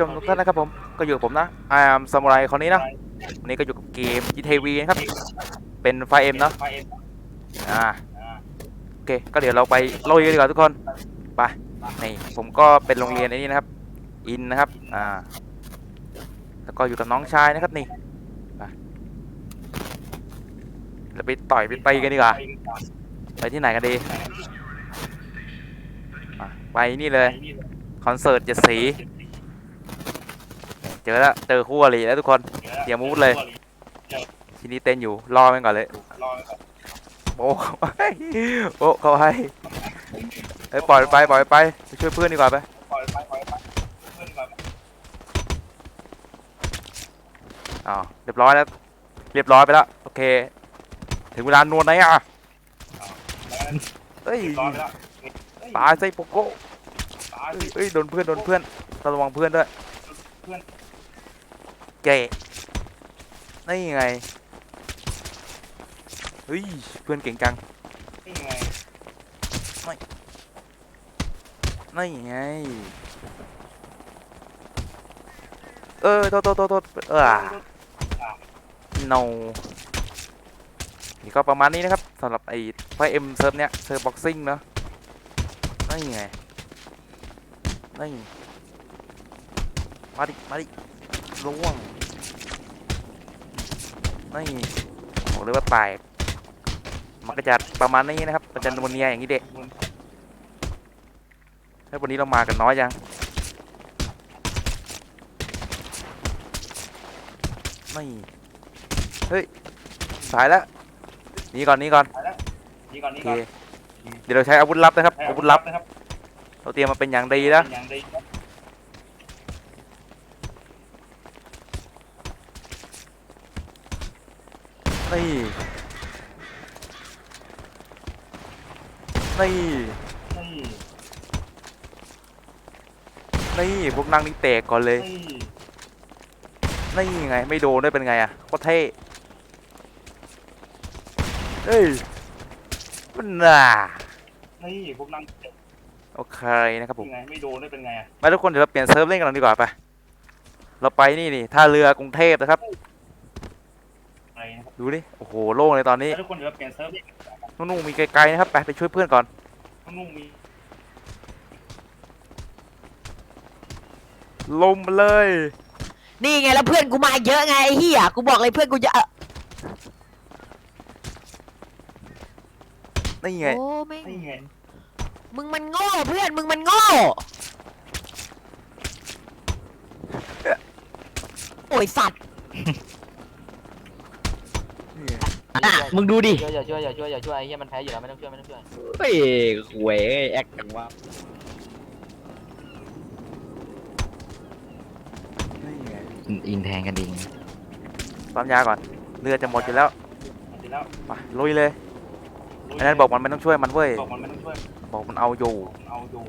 ชมทุกท่านนะครับผมก็อยู่กับผมนะไอามซามูไรคนนี้นะวันนี้ก็อยู่กับเกม GTV นะครับ เป็นไฟเอ็มเนาะอ่าโอเคก็เดี๋ยวเราไปลุยกันดีกว่าทุกคนไปนี่ผมก็เป็นโรงเรียนไอ้นี้นะครับ อินนะครับอ่าแล้วก็อยู่กับน้องชายนะครับนี่ไปเราไปต่อยไปตีกันดีกว่าไปที่ไหนกันดีไปนี่เลยคอนเสิร์ตเจ็ดสี เจอแล้วเจอคู่อริแล้วทุกคนเตรียมอาวุธเลยทีนี้เต้นอยู่รอมันก่อนเลยโอ้โอ้เขาให้เอ้ยปล่อยไปปล่อยไปไปช่วยเพื่อนดีกว่าไปอ้าวเรียบร้อยแล้วเรียบร้อยไปแล้วโอเคถึงเวลานวลไหนอะเอ้ยตายใส่โปโก้เอ้ยเอ้ยโดนเพื่อนโดนเพื่อนระวังเพื่อนด้วย เก๋นี่ไงเฮ้ยเพื่อนเก่งจังนี่ไงเออโทษโทษโทษโทษเออ no นี่ก็ประมาณนี้นะครับสำหรับไอ้ไฟเอ็มเซิร์ฟเนี้ยเซิร์ฟบ็อกซิ่งเนาะนี่ไงนี่มาดิ มาดิ ล่วงนี่บอกเลยว่าแตกมันก็จะประมาณนี้นะครับมันจะนวลเนียอย่างนี้เด็กเฮ้ยวันนี้เรามากันน้อยยังไม่เฮ้ย สายแล้วหนีก่อนหนีก่อนนี่ก่อนโอนี่เคก่อนเดี๋ยวเราใช้อาวุธลับนะครับให้อาวุธลับนะครับ เราเตรียมมาเป็นอย่างดีนะอย่างดี นี่ นี่ นี่นี่พวกนั่งนี่แตกก่อนเลย นี่ไง ไม่โดนได้เป็นไงอะโคตรเท่เฮ้ยมันน่ะนี่พวกนั่งโอเคนะครับผมยังไงไม่โดนได้เป็นไงอะมาทุกคนเดี๋ยวเราเปลี่ยนเซิร์ฟเล่นกันดีกว่าไป เราไปนี่นี่ท่าเรือกรุงเทพนะครับ อะไรนะครับ ดูดิ โอ้โห โล่งเลยตอนนี้ แล้วทุกคนเดี๋ยวเราเปลี่ยนเซิร์ฟนี่นุ่งๆมีไกลๆนะครับ ไปไปช่วยเพื่อนก่อนข้างนุ่งมีลมมาเลย นี่ไงแล้วเพื่อนกูมาเยอะไงไอ้เหี้ยกูบอกเลยเพื่อนกูจะนี่ไง โอ้แม่งนี่ไงมึงมันโง่เพื่อนมึงมันโง่โอ้ยสัตว์ นี่ไงน่ะมึงดูดิช่วยอย่าช่วยอย่าช่วยอย่าช่วยไอ้เหี้ยมันแพ้อยู่แล้วไม่ต้องช่วยไม่ต้องช่วยเฮ้ยหวยแอคจังวะนี่ไงอินแทงกันดิงปั๊มยาก่อนเรือจะหมดอยู่แล้วเสร็จแล้วไปลุยเลยอันนั้นบอกมันไม่ต้องช่วยมันเว้ยบอกมันไม่ต้องช่วยบอกมันเอาอยู่เอาอยู่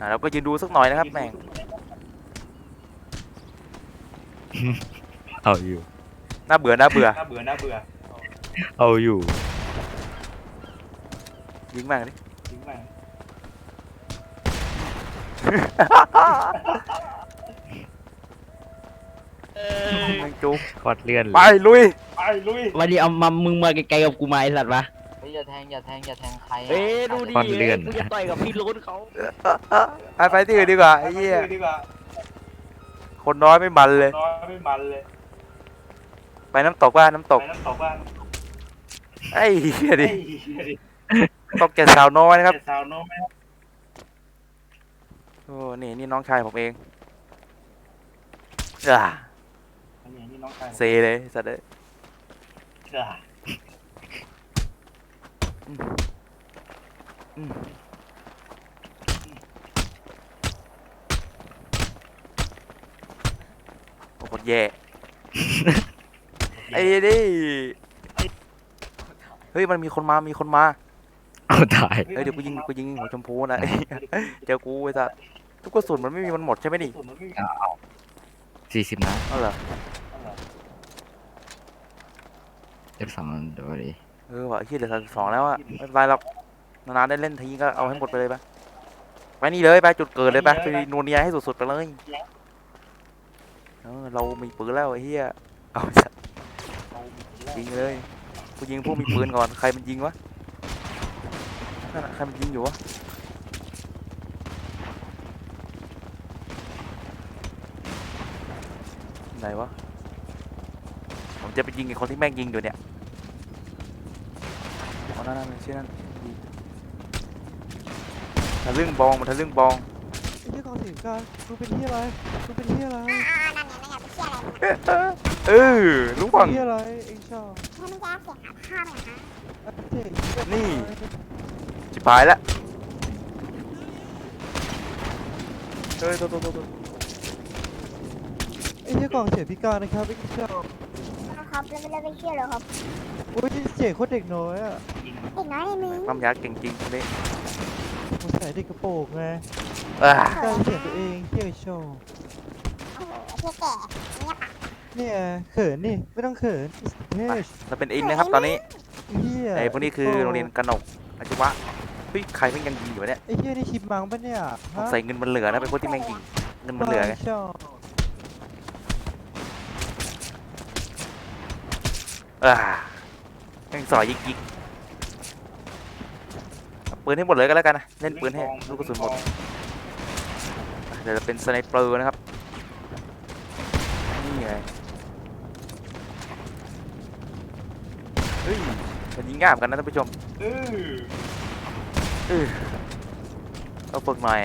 อะเราก็ยืนดูสักหน่อยนะครับแม่งเอาอยู่ น่าเบื่อน่าเบื่อน่าเบื่อน่าเบื่อเอาอยู่ยิงแม่งดิทิ้งแม่งแม่งจุกคอดเลื่อนเลไปยลุยไปลุยวันนี้เอามามึงมาไกลๆกับกูมาไอ้สัตว์วะเฮ้ยอย่าแทงอย่าแทงอย่าแทงใครอะเอ้ยดูดิคอดเลื่อนกูจะต่อยกับพี่โล้นเขาไปไปที่อื่นดีกว่าไอ้เหี้ยไปดีกว่าคนน้อยไม่มันเลย น้อยไม่มันเลย ไปน้ำตกว่าน้ำตกไปน้ำตกบ้างไอ้เหี้ยดิเฮ้ยเฮ้ยตกแก่สาวน้อยนะครับเจ็ดสาวน้อยโอ้ นี่นี่น้องชายผมเองอ่าอันนี้นี่น้องชายเซเลยสัตว์เลยจ้าอืมโอ้โหแย่ ไอ้ดิเฮ้ยมันมีคนมามีคนมาเอาตายเฮ้ยเดี๋ยวกูยิงกูยิงหัวชมพูนะเจอกูไอ้สัสทุกกระสุนมันไม่มีมันหมดใช่ไหมนี่ส่วนมันไม่มีสี่สิบนัดเอาเหรอเอฟสองเดี๋ยวดิเออว่ะไอ้เฮียเหลือสามสิบสองแล้วอะไม่เป็นไรหรอกนานๆได้เล่นทีก็เอาให้หมดไปเลยปะไปนี่เลยไปจุดเกิดเลยไปไปนัวเนียให้สุดๆไปเลยเออเรามีปืนแล้วไอ้เหี้ยเอาสัตว์เอาแล้ว ยิงเลยกูยิงพวกมีปืนก่อนใครมันยิงวะนั่นน่ะใครมันยิงอยู่วะไหนวะผมจะไปยิงไอ้คนที่แม่งยิงอยู่เนี่ยเอานั่นนั่นชื่อนั่นยิงทะลึ่งบองมันทะลึ่งบอง ไอ้ที่กองสิงการมึงเป็นที่อะไรมึงเป็นที่อะไร อ่านั่นไงนั่นไงเป็นเชี่ยอะไร เออรู้ฟังที่อะไรเองชอบให้ไม่ได้เสียงหาข้าวเลยนะอะเจ๋งเหี้ยนี่ ชิบหายแล้วเฮ้ยโทษโทษโทษโทษไอ้ที่กองเสียงพิการนะครับเองชอบครับแล้วไม่ได้ไปเชี่ยเลยครับโอ้ยเจ๋งโคตรเด็กน้อยอะยิงเด็กน้อยในมือความยาเก่งจริงคนนี้ผมใส่เด็กกระโปรงไงอ่า ได้เสียงตัวเองเที่ยวชอบโอ้โหไอ้เชี่ยแก่เนี่ยปะ เนี่ยเขินนี่ไม่ต้องเขินเฮ้ยเราเป็นอินนะครับตอนนี้เฮียไอ้พวกนี้คือโรงเรียนกนกอาชีวะเฮ้ยใครแม่งยังยิงอยู่วะเนี่ยไอ้เฮียนี่ชิปมังปะเนี่ยสงสัยเงินมันเหลือนะเป็นคนที่แม่งยิงเงินมันเหลือไงชอบอ่าแม่งสอยยิงยิงเอาปืนให้หมดเลยก็แล้วกันนะเล่นปืนให้ลูกกระสุนหมดเดี๋ยวจะเป็นสไนเปอร์นะครับนี่ไงเฮ้ยมันยิ งง่ายเหมือนกันนะท่านผู้ชมเออเออเอาฝึกหน่อย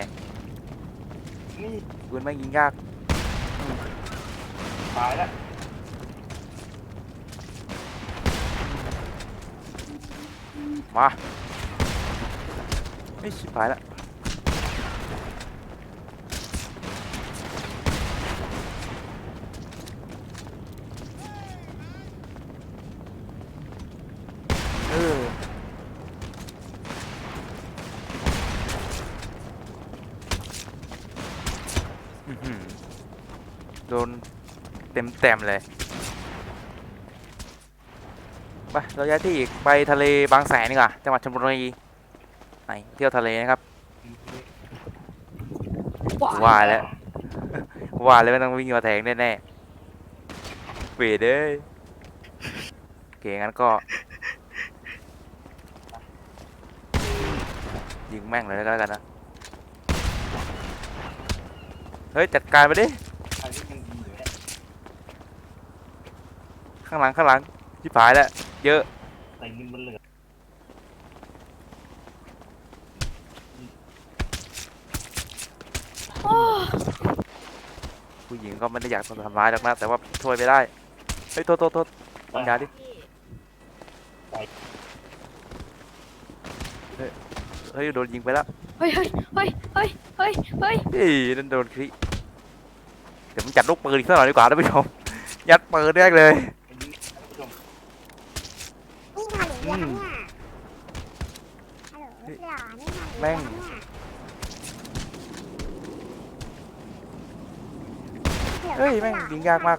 นี่ปืนแม่งยิงยากตายแล้วมาไม่ชิบหายละเอออื้อหือโดน เต็มเต็มๆเลยไปเราย้ายที่อีกไปทะเลบางแสนดีกว่าจังหวัดชลบุรีไหนเที่ยวทะเลนะครับว่าแล้วว่าแล้วไม่ต้องวิ่งมาแทงแน่ๆเวดเด้ยโอเคงั้นก็ ยิงแม่งเลยแล้วกันนะ เฮ้ย จัดการไปดิ ใครที่ยังยิงอยู่เนี่ย ข้างหลังข้างหลังชิบหายแล้วเยอะแต่เงินมันเหลือผู้หญิงก็ไม่ได้อยากทำร้ายหรอกนะแต่ว่าช่วยไม่ได้เฮ้ยโทษโทษโทษทำยาดิเฮ้ยโดนยิงไปแล้วเฮ้ยเฮ้ยเฮ้ยเฮ้ยเฮ้ยเฮ้ยเฮ้ยนั่นโดนคลิเดี๋ยวผมจัดลูกปืนอีกสักหน่อยดีกว่าท่านผู้ชมยัดปืนแรกเลย เป็นยิงท่านผู้ชม นี่ทำหรื อยังเนี่ยฮัลโหลหล่อนี่ทำหรือแม่งยังเนี่ยเฮ้ยแม่งยิงยากมาก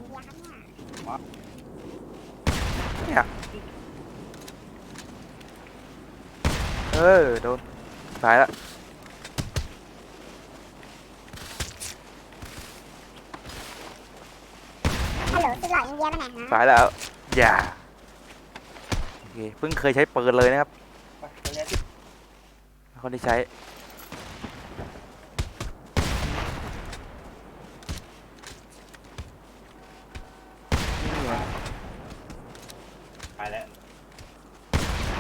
เนี่ยเออโดนตายละฮัลโหลสุดหล่ออินเดียไปไหนนะตายแล้วอย่าโอ เคเพิ่งเคยใช้ปืนเลยนะครับไปไปย้ายที่คนที่ใช้นี่ไงตายแล้ว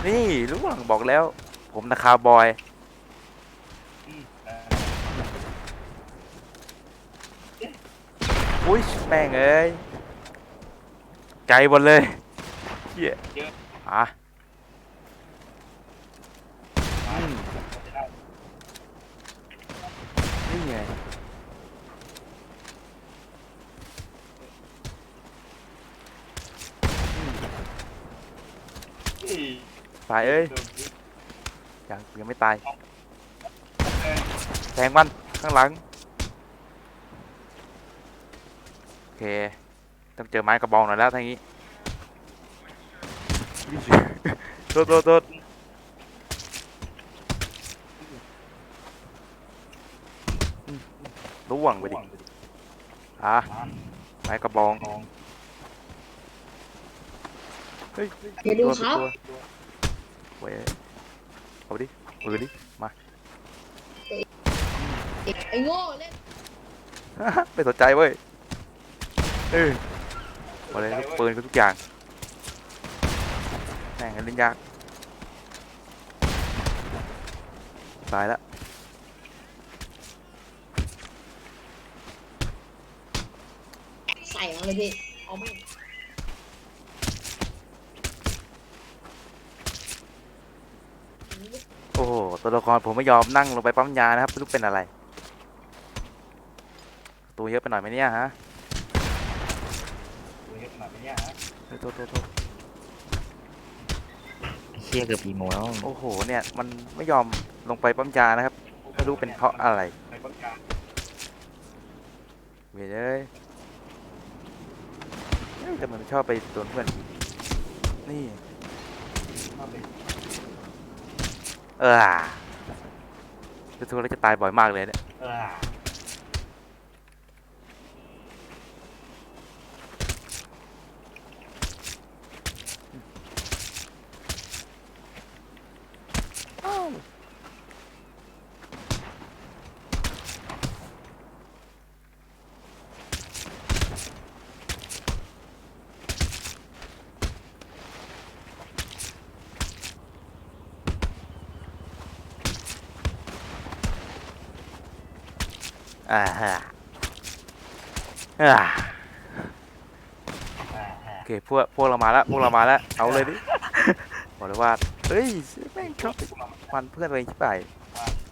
นี่รู้หลังบอกแล้ว ผมนะคาร์บอย อืมเอออุ้ยแม่งเอ้ยไกลหมดเลยเหี้ยอะอืมจะ ได้นี่ไงตายเอ้ยยังยังไม่ตายแทงมันข้างหลัง โอเค ต้องเจอไม้กระบองหน่อยแล้วทางนี้ โทษโทษโทษล่วงไปดิ อะไม้กระบอง เฮ้ยเดี๋ยวดูครับตัวตัวเว้ยเอาดิปืนดิ มา ไอ้โง่เล่นไม่สนใจเว้ย เออมาเลยลูกปืนกับทุกอย่างแม่งเล่นยาก ตายแล้วใส่มาเลยพี่ เอาไม่โอ้โหตัวละครผมไม่ยอมนั่งลงไปปั๊มยานะครับไม่รู้เป็นอะไร ตัวเยอะไปหน่อยไหมเนี่ยฮะตัวเฮ็ดมาเป็นเนี่ยฮะเฮ้ยโทษโทษโที่ยงเกือบอีโมแล้วโอ้โหเนี่ยมันไม่ยอมลงไปปั๊มยานะครับไม่รู้เป็นเพราะอะไรเว้ยเอ้ยเฮ้ยแต่มันชอบไปโดนเพื่อนนี่เออรู้สึกว่าเราจะตายบ่อยมากเลยเนี่ย เอออ่าฮะอ่าอ่าฮะโอเคพวกพวกเรามาแล้วพวกเรามาแล้วเอาเลยดิบอกเลยว่าเฮ้ยแม่งชอบไปฟันเพื่อนตัวเองชิบหาย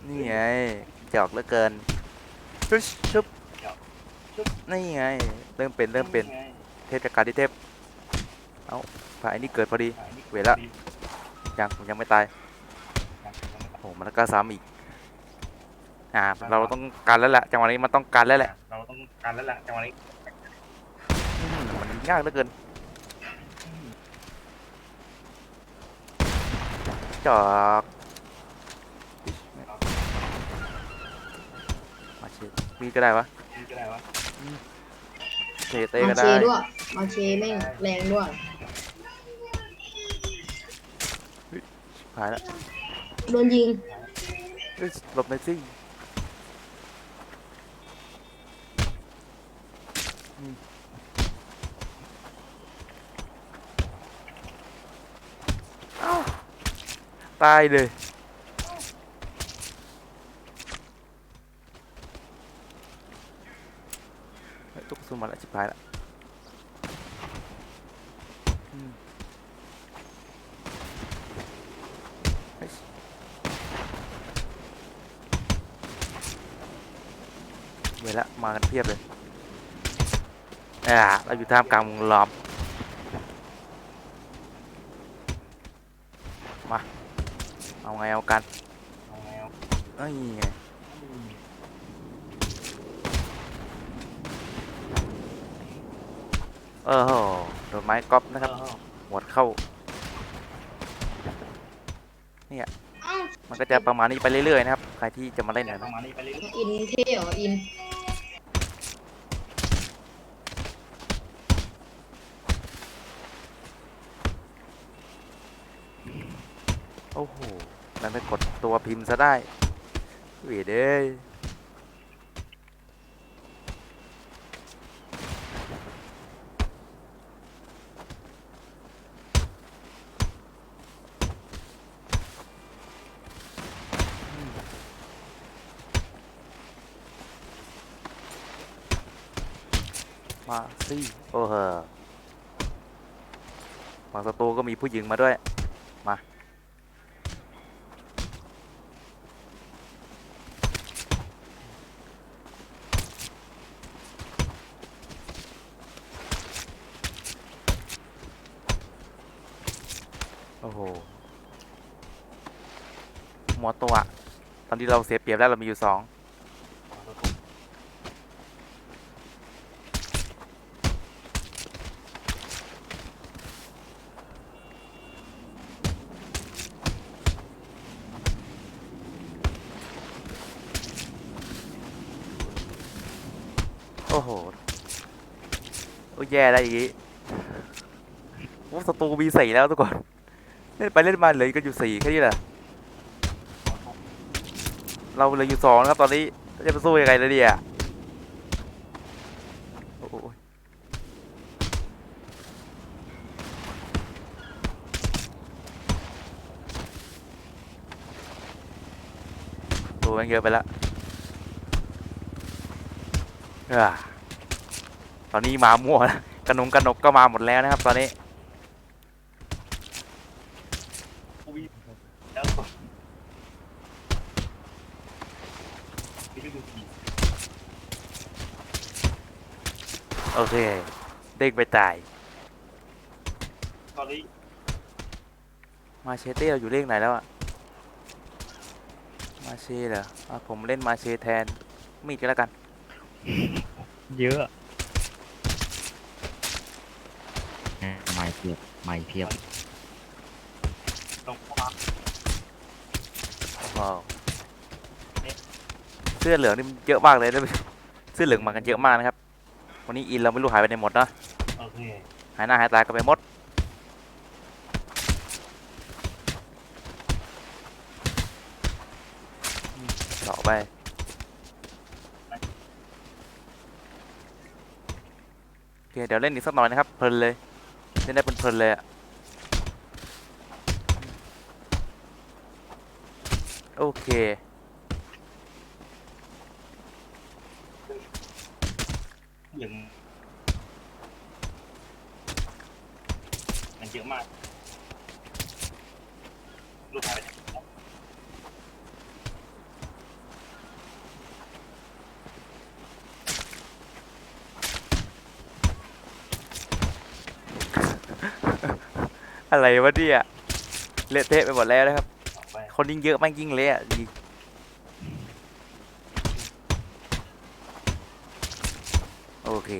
นี่ไงจอกเหลือเกินชุบชุบนี่ไงเริ่มเป็นเริ่มเป็นเทพจากการที่เทพเอาฝ่ายนี้เกิดพอดีเวลายังผมยังไม่ตายโอ้มันก็ซ้ำอีก อ่าเราต้องการแล้วแหละจังหวะนี้มันต้องการแล้วแหละเราต้องการแล้วแหละจังหวะนี้อืมมันยากเหลือเกินจอกมาเชมีก็ได้วะนี่ก็ได้วะเตะเตะมาก็เชได้ด้วยมาเชแม่งแรงด้วยหายแล้วโดนยิงเอ้ยหลบหน่อยสิอืมเอ้า ตายเลยเฮ้ยตุ๊กซุ่มาแล้วชิบหายละเฮ้ยเวลามากันเพียบเลย อ่าเราอยู่ท่ามกลางวงล้อมมาเอาไงเอากันเอาไงเอาเอ้ยไงเออโหโดนไม้ก๊อปนะครับหัวเข้าเอ้ามันก็จะประมาณนี้ไปเรื่อยๆนะครับ ใครที่จะมาเล่นแต่นะประมาณนี้ไปเรื่อยอินเท่เหรออิน โอ้โหมันไปกด ตัวพิมพ์ซะได้เวีเด้ยมาสิโอ้โหฝั่งศัตรูก็มีผู้หญิงมาด้วย มา โอ้โหหมดตัว ตอนที่เราเสียเปรียบแล้วเรามีอยู่สองอโห โอ้แย่แล้วอย่างงี้โอ้ศัตรูมีสี่แล้วทุกคน เล่นไปเล่นมาเหลือกันอยู่สี่แค่นี้แหละ เราเหลืออยู่สองนะครับตอนนี้จะไปสู้ยังไงเลยเนี่ยโอ้โหตัวมันเยอะไปแล้วอ่าตอนนี้มามั่วแล้วกระนุงกระนกก็มาหมดแล้วนะครับ ตอนนี้ แล้วพี่ดูดี โอเค เด้งไปตายตอนนี้มาเชเต้เราอยู่เลขไหนแล้วอะมาเชเหรออะผมเล่นมาเชแทนมีดกันแล้วกัน เยอะไม่เพียบไม่เพียบตรงเข้ามาว้าวเสื้อเหลืองนี่มันเยอะมากเลยนะเสื้อเหลืองมากันเยอะมากนะครับ วันนี้อินเราไม่รู้หายไปไหนหมดนะโอเคหายหน้าหายตากันไปหมดเจาะไปโอเคเดี๋ยวเล่นอีกสักหน่อยนะครับเพลินเลยเล่นได้เพลินๆเลยอะโอเค อย่างมันเยอะมากลูกหายไปไหนอะไรวะเนี่ยเละเทะไปหมดแล้วนะครับ ออกไป คนยิ่งเยอะแม่งยิ่งเละอะยิงโอ เค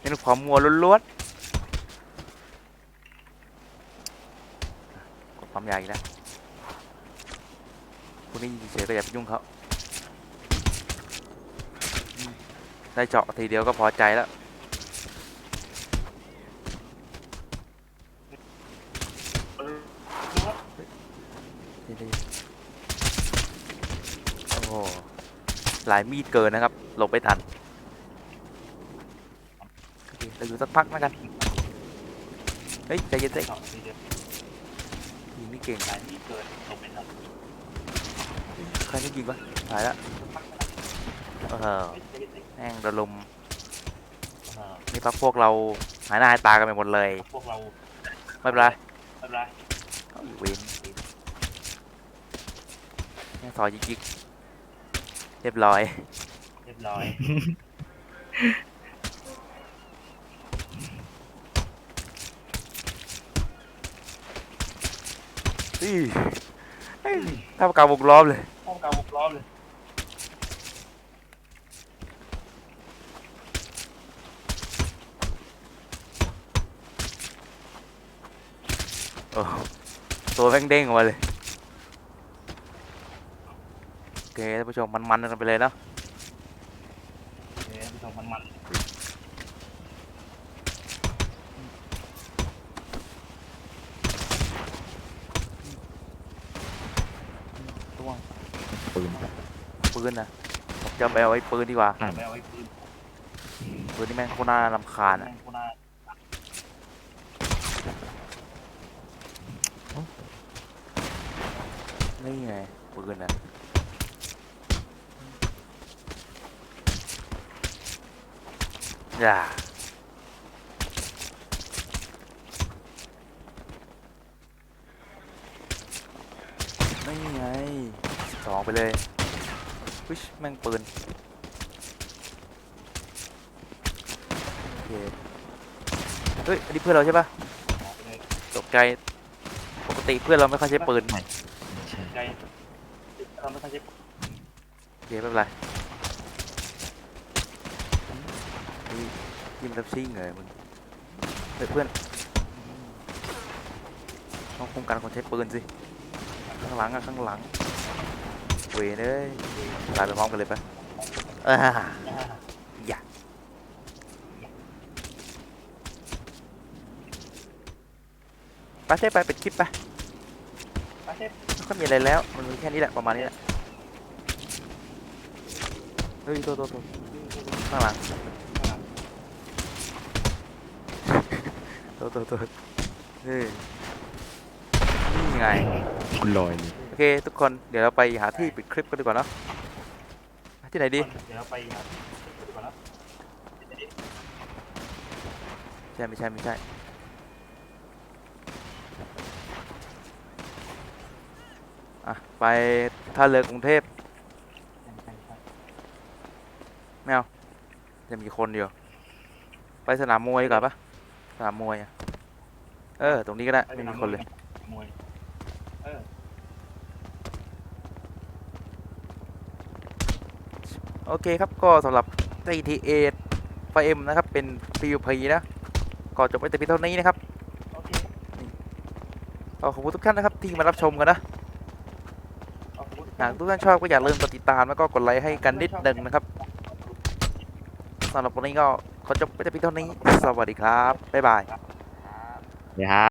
เป็นความมัวล้วนๆกดความยาวอีกแล้วคุณนี่ยิงเฉยก็อย่าไปยุ่งเขาได้เจาะทีเดียวก็พอใจแล้วหหลายมีดเกินนะครับหลบไม่ทัน อเคเราอยู่สักพักแล้วกัน เฮ้ย ใจเย็นใจสองทีเดียวยิงไม่เก่งใครไม่ยิงวะตายล้วเออแม่งระลมนี่พักพวกเราหายหน้าหายตากันไปหมดเลย พวกเรา ไม่เป็นไร ไม่เป็นไรเอาอีกเวนแม่งซอยยิกๆเรียบร้อย เรียบร้อย อีเฮ้ยถ้าประกาวงล้อมเลย ห้องการบุกล้อมเลยโอ้ตัวแม่งเด้งออกมาเลย โอเคท่านผู้ชมมันๆกันไปเลยเนาะเดี๋ยวผู้ชมมันมัน ต้วง ปืน ปื นนะผมจะไปเอาไอ้ปืนดีกว่าอะไม่เอาไว้ปืนปืนนี่แม่งโคตรน่ารำคาญอะแม่งโคตรน่านี่ไงปืนอะอย่านี่ไงสองไปเลย วิชแม่งปืนโอเคเฮ้ยอันนี้เพื่อนเราใช่ปะออกไปเลยตกใจปกติเพื่อนเราไม่ค่อยใช้ปืนไม่ใช่ไกลเราไม่ค่อยใช้โอเคไม่เป็นไรเฮ้ยยิงรับซิ่งเลยมึงเฮ้ยเพื่อนต้องคุ้มกันคนใช้ปืนสิข้างหลังอะข้างหลัง วีเนื้อตายไปพร้อมกันเลยปะอ่าอย่าไปเทปไปเป็นคลิปไปไม่ค่อยมีอะไรแล้ว มันมีแค่นี้แหละ ประมาณนี้แหละ เฮ้ย ตัวตัวตัวข้างหลังตัวตัวตัวนี่นี่ไงคุณลอยนี่ อเคทุกคนเดี๋ยวเราไปหาที่ปิดคลิปกันดีกว่าเนอะที่ไหนดีเดี๋ยวเราไปหาที่ก่อนนะใช่ไม่ใช่ไม่ใช่อะไปท่าเรือกรุงเทพไม่เอาจะมีคนอยู่ไปสนามมวยดีกว่าปะสนามมวยเออตรงนี้ก็ได้ไม่มีคนเลยมวย โอเคครับก็สำหรับ GTA 5M นะครับ เป็น PVP นะ ก็จบไปแต่เพียงเท่านี้นะครับโอเคก็ขอบคุณทุกท่านนะครับ ที่มารับชมกันนะขอบคุณหากทุกท่านชอบก็อย่าลืมกดติดตามแล้วก็กดไลค์ให้กันนิดหนึ่งนะครับสำหรับวันนี้ก็ขอจบไปแต่เพียงเท่านี้ สวัสดีครับ บ๊ายบายเดี๋ยวฮะ